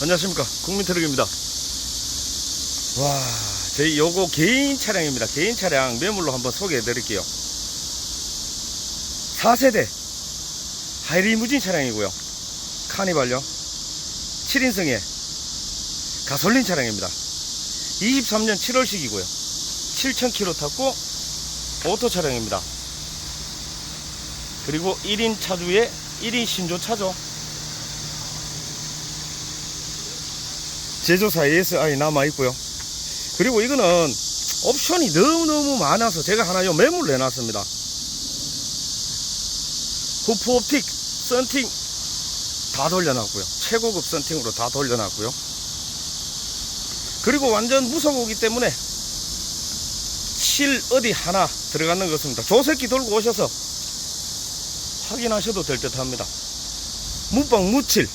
안녕하십니까. 국민트럭입니다. 와 저희 요거 개인 차량입니다. 개인 차량 매물로 한번 소개해 드릴게요. 4세대 하이리무진 차량이고요. 카니발요. 7인승의 가솔린 차량입니다. 23년 7월식이고요. 7000km 탔고 오토 차량입니다. 그리고 1인 차주의 1인 신조 차죠 제조사 ASI 남아있고요. 그리고 이거는 옵션이 너무너무 많아서 제가 하나 요 매물 내놨습니다. 후프 옵틱 썬팅 다 돌려놨고요. 최고급 썬팅으로 다 돌려놨고요. 그리고 완전 무서우기 때문에 실 어디 하나 들어가는 것 같습니다. 조세기 돌고 오셔서 확인하셔도 될 듯 합니다. 무방 무칠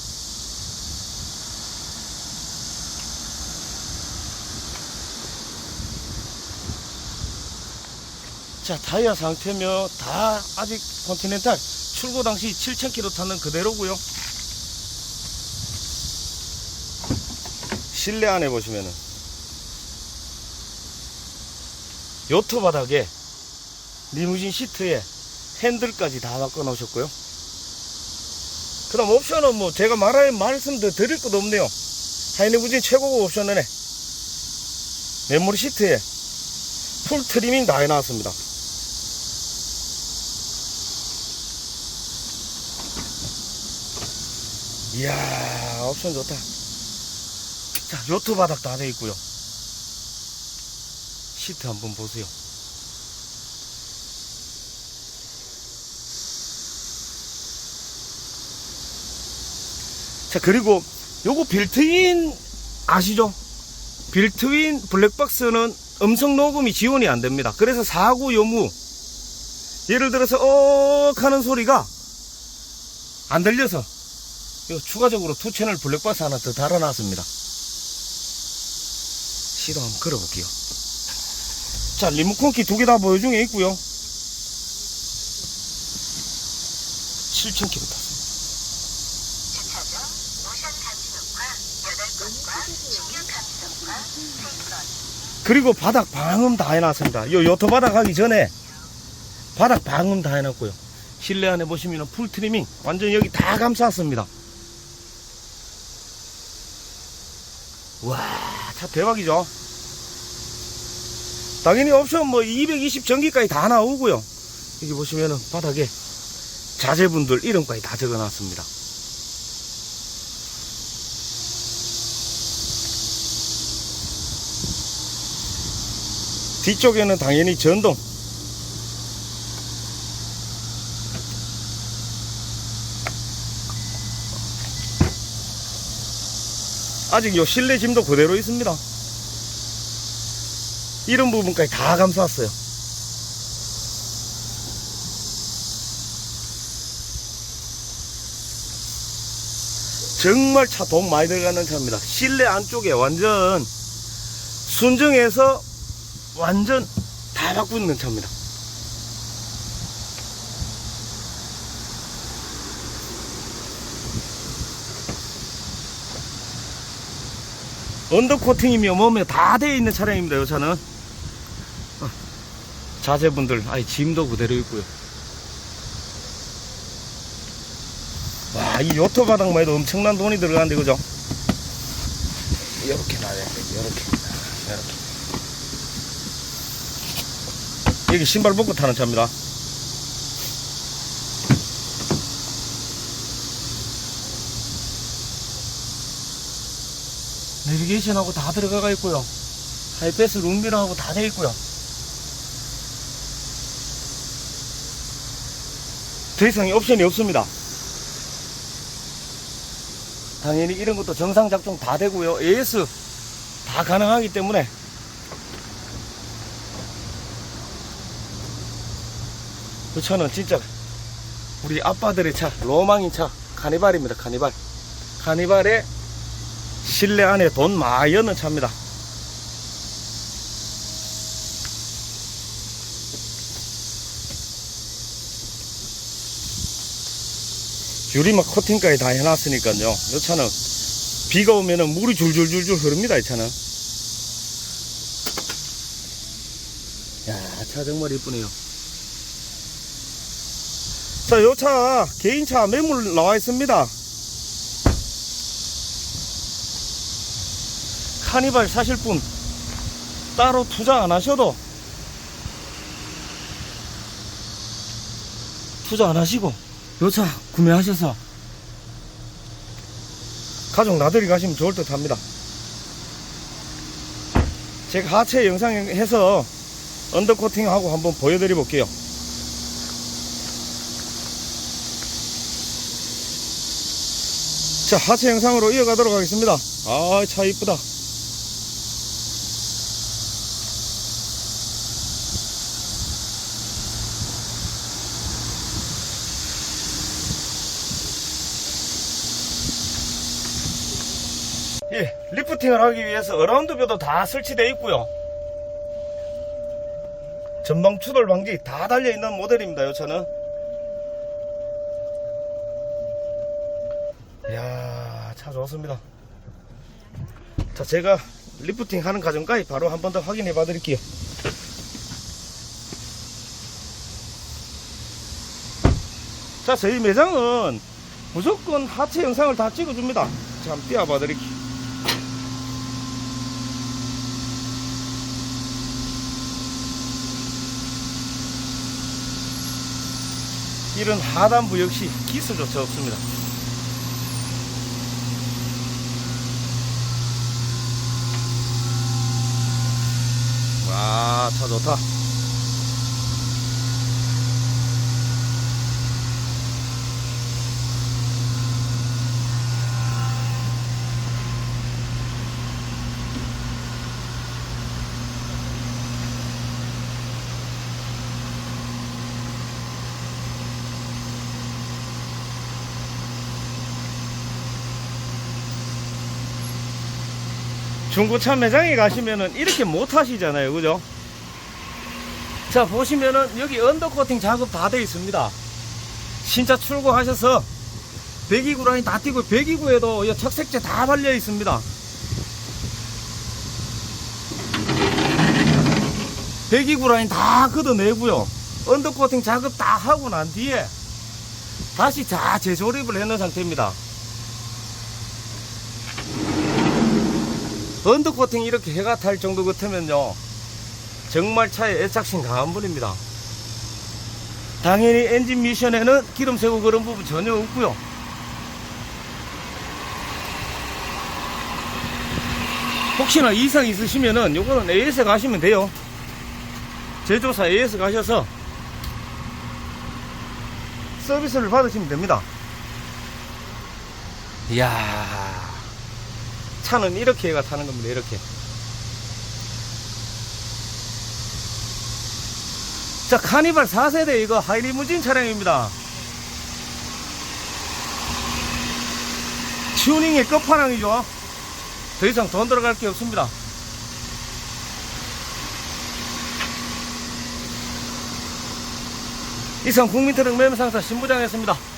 자 타이어 상태며 다 아직 컨티넨탈. 출고 당시 7,000km 타는 그대로고요. 실내 안에 보시면은 요트 바닥에 리무진 시트에 핸들까지 다 바꿔 놓으셨고요. 그 다음 옵션은 뭐 제가 말할 말씀도 드릴 것도 없네요. 하이리무진 최고급 옵션은 메모리 시트에 풀 트리밍 다 해놨습니다 이야 옵션 좋다. 자 요트 바닥 다 돼 있고요. 시트 한번 보세요. 자 그리고 요거 빌트인 아시죠? 빌트인 블랙박스는 음성 녹음이 지원이 안 됩니다. 그래서 사고 요무. 예를 들어서 억 하는 소리가 안 들려서 요 추가적으로 투 채널 블랙박스 하나 더 달아놨습니다. 시도 한번 걸어볼게요. 자, 리모컨 키 두 개 다 보여 중에 있고요. 7,000km 탔습니다. 주차장 모션 감지턱과 8건과 신규 감지턱과 3건 그리고 바닥 방음 다 해놨습니다. 요 요토 바닥 하기 전에 바닥 방음 다 해놨고요. 실내 안에 보시면 풀 트리밍 완전 여기 다 감쌌습니다. 와, 차 대박이죠? 당연히 옵션 뭐 220 전기까지 다 나오고요. 여기 보시면은 바닥에 자제분들 이름까지 다 적어 놨습니다. 뒤쪽에는 당연히 전동. 아직 요 실내 짐도 그대로 있습니다. 이런 부분까지 다 감쌌어요. 정말 차 돈 많이 들어가는 차입니다. 실내 안쪽에 완전 순정해서 완전 다 바꾸는 차입니다. 언더코팅이며 뭐며 다 되어 있는 차량입니다. 이 차는 어, 자제분들 아니 짐도 그대로 있고요. 와, 이 요트 바닥만 해도 엄청난 돈이 들어가는데 그죠? 이렇게 놔야 돼. 이렇게. 이렇게. 여기 신발 벗고 타는 차입니다. 내비게이션하고 다 들어가 있고요. 하이패스 룸미러하고 다 돼 있고요. 더 이상 옵션이 없습니다. 당연히 이런 것도 정상 작동 다 되고요. AS 다 가능하기 때문에 그 차는 진짜 우리 아빠들의 차, 로망인 차, 카니발입니다. 카니발. 카니발의 실내 안에 돈 많이 넣는 차입니다. 유리막 코팅까지 다 해놨으니까요. 이 차는 비가 오면은 물이 줄줄줄줄 흐릅니다, 이 차는. 야, 차 정말 이쁘네요. 자, 요 차, 개인차 매물 나와 있습니다. 카니발 사실 분, 따로 투자 안 하셔도, 투자 안 하시고, 요 차 구매하셔서, 가족 나들이 가시면 좋을 듯 합니다. 제가 하체 영상 해서 언더코팅하고 한번 보여드려 볼게요. 자, 하체 영상으로 이어가도록 하겠습니다. 아, 차 이쁘다. 예, 리프팅을 하기 위해서 어라운드뼈도 다 설치되어 있고요. 전방 추돌 방지 다 달려 있는 모델입니다. 이 차는. 이야, 차 좋습니다. 자, 제가 리프팅 하는 과정까지 바로 한 번 더 확인해 봐 드릴게요. 자, 저희 매장은 무조건 하체 영상을 다 찍어줍니다. 자, 한번 띄워봐 드릴게요. 이런 하단부 역시 기술조차 없습니다. 와, 차 좋다. 중고차 매장에 가시면은 이렇게 못 하시잖아요. 그죠? 자, 보시면은 여기 언더코팅 작업 다 되어 있습니다. 신차 출고하셔서 배기구 라인 다 띄고 배기구에도 이 착색제 다 발려 있습니다. 배기구 라인 다 걷어내고요. 언더코팅 작업 다 하고 난 뒤에 다시 다 재조립을 해놓은 상태입니다. 언더코팅 이렇게 해가 탈 정도 같으면요 정말 차에 애착심 강한 분입니다. 당연히 엔진 미션에는 기름 새고 그런 부분 전혀 없고요. 혹시나 이상 있으시면은 요거는 AS 가시면 돼요. 제조사 AS 가셔서 서비스를 받으시면 됩니다. 이야 차는 이렇게 해가 타는 겁니다. 이렇게. 자, 카니발 4세대 이거 하이리무진 차량입니다. 튜닝의 끝판왕이죠. 더 이상 돈 들어갈 게 없습니다. 이상 국민트럭 매매상사 신부장이었습니다.